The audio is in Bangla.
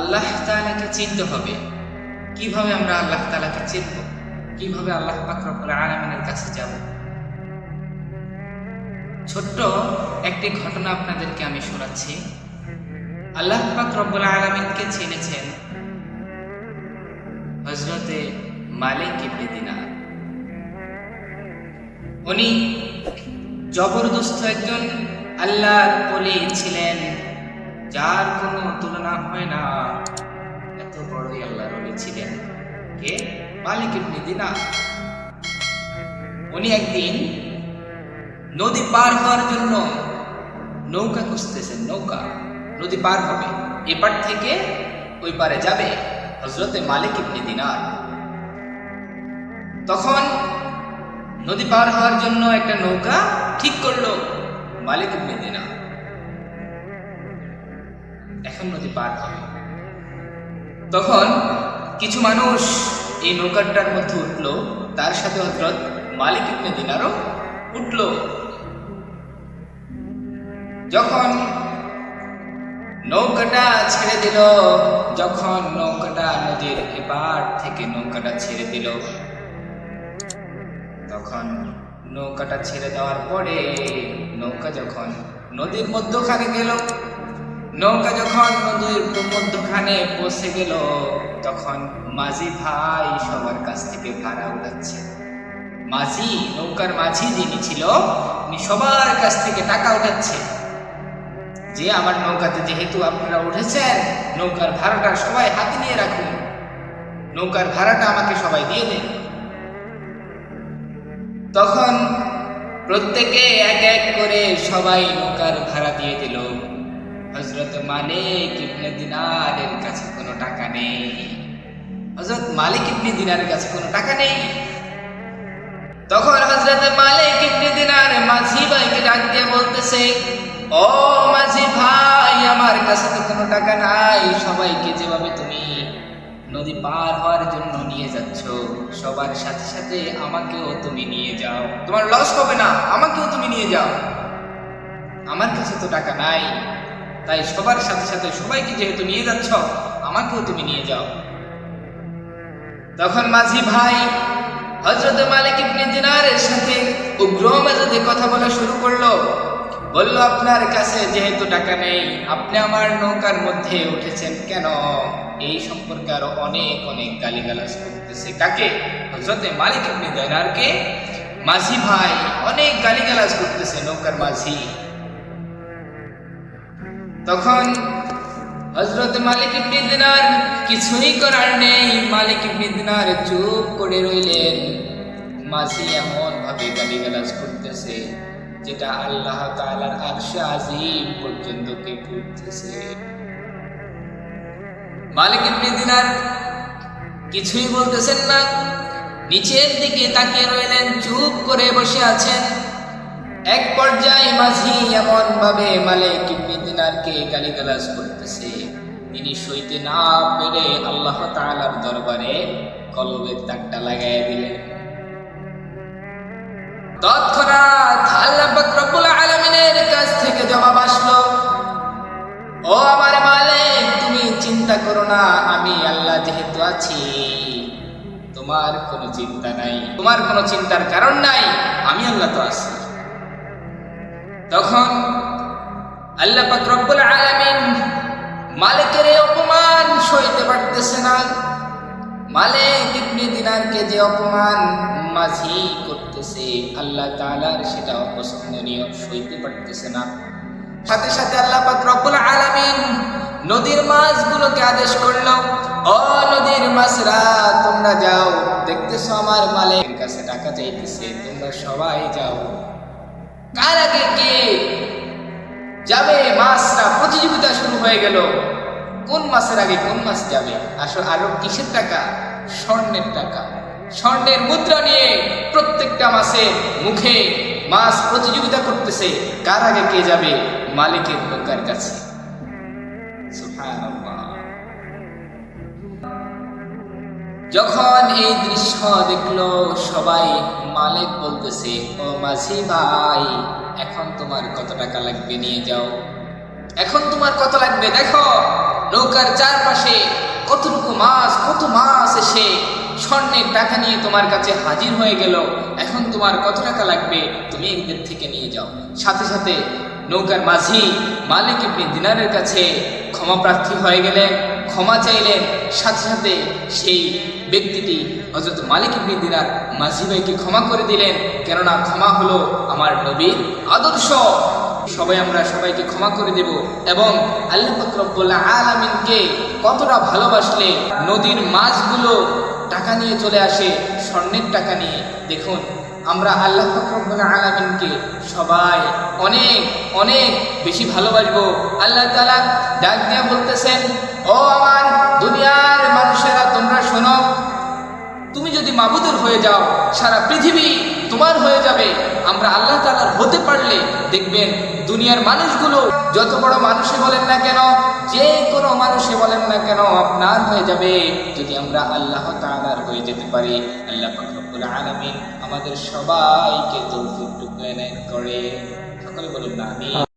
আল্লাহ তাআলাকে চিনতে হবে। কীভাবে আমরা আল্লাহ তালাকে চিনব? কীভাবে আল্লাহ পাক রব্বুল আলামিনের কাছে যাব? ছোট্ট একটি ঘটনা আপনাদেরকে আমি শোনাচ্ছি। আল্লাহ পাক আলামিনকে চিনেছেন হজরতে মালিক ইবনে উনি জবরদস্ত একজন আল্লাহর বলি ছিলেন। যার কোনো তুলনা হয় না। এত বড়ই আল্লাহর বলি ছিলেন। কে? মালিক দিনার উনি একদিন নদী পার হওয়ার জন্য নৌকা খুঁজতেছেন, নৌকা। নদী পার হবে। এপার থেকে ওই পারে যাবে হজরতে মালিক ইবনে দিনার তখন নদী পার হওয়ার জন্য একটা নৌকা ঠিক করল মালিক ইবনে দিনার এখন নদী পার হবে। তখন কিছু মানুষ এই নৌকাটার মধ্যে উঠল, তার সাথে হজরত মালিক ইবনে দিনারও উঠল। যখন নৌকাটা ছেড়ে দিল, যখন নৌকাটা নদীর এপার থেকে নৌকাটা ছেড়ে দিল, তখন নৌকাটা ছেড়ে দেওয়ার পরে নৌকা যখন নদীর মধ্যখানে গেল নৌকা যখন নদীর মধ্যখানে পৌঁছে গেল, তখন মাঝি ভাই সবার কাছ থেকে ভাড়া উঠাচ্ছে মাঝি, নৌকার মাঝি যিনি ছিল, উনি সবার কাছ থেকে টাকা উঠাচ্ছে যে আমার নৌকাতে যেহেতু আপনারা উঠেছেন, নৌকার ভাড়াটা সবাই হাতে নিয়ে রাখুন। নৌকার ভাড়াটা আমাকে সবাই দিয়ে দেন। তখন প্রত্যেকে এক এক করে সবাই নৌকার ভাড়া দিয়ে দিল। হজরত মালিক ইবনে দিনারের কাছে কোনো টাকা নেই। হজরত মালিক ইবনে দিনারের কাছে কোনো টাকা নেই। তখন হজরত মালিক ইবনে দিনার মাঝি ভাইকে ডাক দিয়ে বলতেছে, ও মাঝি ভাই, আমার কাছে তো কোনো টাকা নাই, সবাইকে যেভাবে তুমি নদী পার হওয়ার জন্য নিয়ে যাচ্ছ, সবার সাথে সাথে আমাকেও তুমি নিয়ে যাও। তোমার লস হবে না, আমাকেও তুমি নিয়ে যাও। আমার কাছে তো টাকা নাই। তাই সবার সাথে সাথে সবাইকে যেহেতু নিয়ে যাচ্ছ, আমাকেও তুমি নিয়ে যাও। তখন মাঝি ভাই হজরত মালিক ইবনে দিনারের সাথে উগ্র মেজাজে কথা বলা শুরু করল, বলল, আপনার কাছে যেহেতু টাকা নেই, আপনি আমার নৌকার মধ্যে উঠেছেন কেন? এই সম্পর্কে আরও অনেক অনেক গালিগালাজ করতেছে। কাকে? হজরতে মালিক ইবনে দিনারকে? মাঝি ভাই অনেক গালিগালাজ করতেছে নৌকার মাঝি। তখন হজরত মালিক ইবনে দিনার কিছুই করার নেই। মালিক ইবনে দিনার চুপ করে রইলেন। মাঝি এমন ভাবে গালিগালাজ করতেছে, যেটা আল্লাহ তাআলার আরশে আজিম পর্যন্ত কেঁপে উঠতেছে মালিক ইবনে দিনার কিছুই বলতেছেন না। নিচের দিকে তাকিয়ে রইলেন, চুপ করে বসে আছেন। এক পর্যায়ে মাঝি এমন ভাবে মালিক ইবনে দিনারকে গালিগালাজ করতেছে। তিনি সইতে না পেরে আল্লাহ তাআলার দরবারে কলবের দাগটা লাগাই দিলেন। তৎক্ষণাৎ আল্লাহ রব্বুল আলামিনের কাছ থেকে জবাব আসলো, ও আমার মালিক, তুমি চিন্তা করো না, আমি আল্লাহ যেহেতু আছি, তোমার কোনো চিন্তা নাই। তোমার কোনো চিন্তার কারণ নাই, আমি আল্লাহ তো আছি। তখন আল্লাহ রব্বুল আলামিন মালিকের অপমান সইতে পারতেছে না। মালিক ইবনে দিনারকে যে অপমান মাঝি করতেছে, আল্লাহ তাআলার সেটা অপছন্দনীয় সইতে পারতেছে না। সাথে সাথে আল্লাহ রব্বুল আলামিন নদীর মাছগুলোকে আদেশ করল, ও নদীর মাছরা, তোমরা যাও, দেখতেছো আমার মালিকের কাছে টাকা চাইতেছে, তোমরা সবাই যাও। কার আগে কে যাবে, মাছটা প্রতিযোগিতা শুরু হয়ে গেল। কোন মাসের আগে কোন মাস যাবে? আসলে আরও কিসের টাকা? স্বর্ণের টাকা। স্বর্ণের মুদ্রা নিয়ে প্রত্যেকটা মাসে মুখে মাছ প্রতিযোগিতা করতেছে। কার আগে কে যাবে? মালিকের নৌকার কাছে। যখন এই দৃশ্য দেখল, সবাই মালিক বলতেছে, ও মাঝি ভাই, এখন তোমার কত টাকা লাগবে নিয়ে যাও? এখন তোমার কত লাগবে দেখো, নৌকার চারপাশে কতটুকু মাছ, কত মাছ এসে স্বর্ণের টাকা নিয়ে তোমার কাছে হাজির হয়ে গেল। এখন তোমার কত টাকা লাগবে তুমি এদের থেকে নিয়ে যাও। সাথে সাথে নৌকার মাঝি মালিক ইবনে দিনারের কাছে ক্ষমা প্রার্থী হয়ে গেলেন। ক্ষমা চাইলেন সাথে সাথে সেই ব্যক্তিটি হজরত মালিক ইবনে দিনার মাঝি ভাইকে ক্ষমা করে দিলেন। কেননা ক্ষমা হলো আমার নবীর আদর্শ। সবাই আমরা সবাইকে ক্ষমা করে দেব এবং আল্লাহ আলামিনকে কতটা ভালোবাসলে নদীর মাছগুলো টাকা নিয়ে চলে আসে, স্বর্ণের টাকা নিয়ে। দেখুন আমরা আল্লাহ ফকরবুল্লাহ আলামিনকে সবাই অনেক অনেক বেশি ভালোবাসবো। আল্লাহ তালা ডাক দিয়ে বলতেছেন, ও আমার দুনিয়ার মানুষেরা, তোমরা শোনো, তুমি যদি মাবুদের হয়ে যাও, সারা পৃথিবী তোমার হয়ে যাবে। আমরা আল্লাহ তালার হতে পারলে দেখবেন দুনিয়ার মানুষগুলো যত বড় মানুষই বলেন না কেন যে কোনো মানুষে বলেন না কেন, আপনার হয়ে যাবে। যদি আমরা আল্লাহ তালার হয়ে যেতে পারি, আল্লাহ ফখরুল আলমিন আমাদের সবাইকে তৌফিক টুকু করে সকলে বলুন না আমি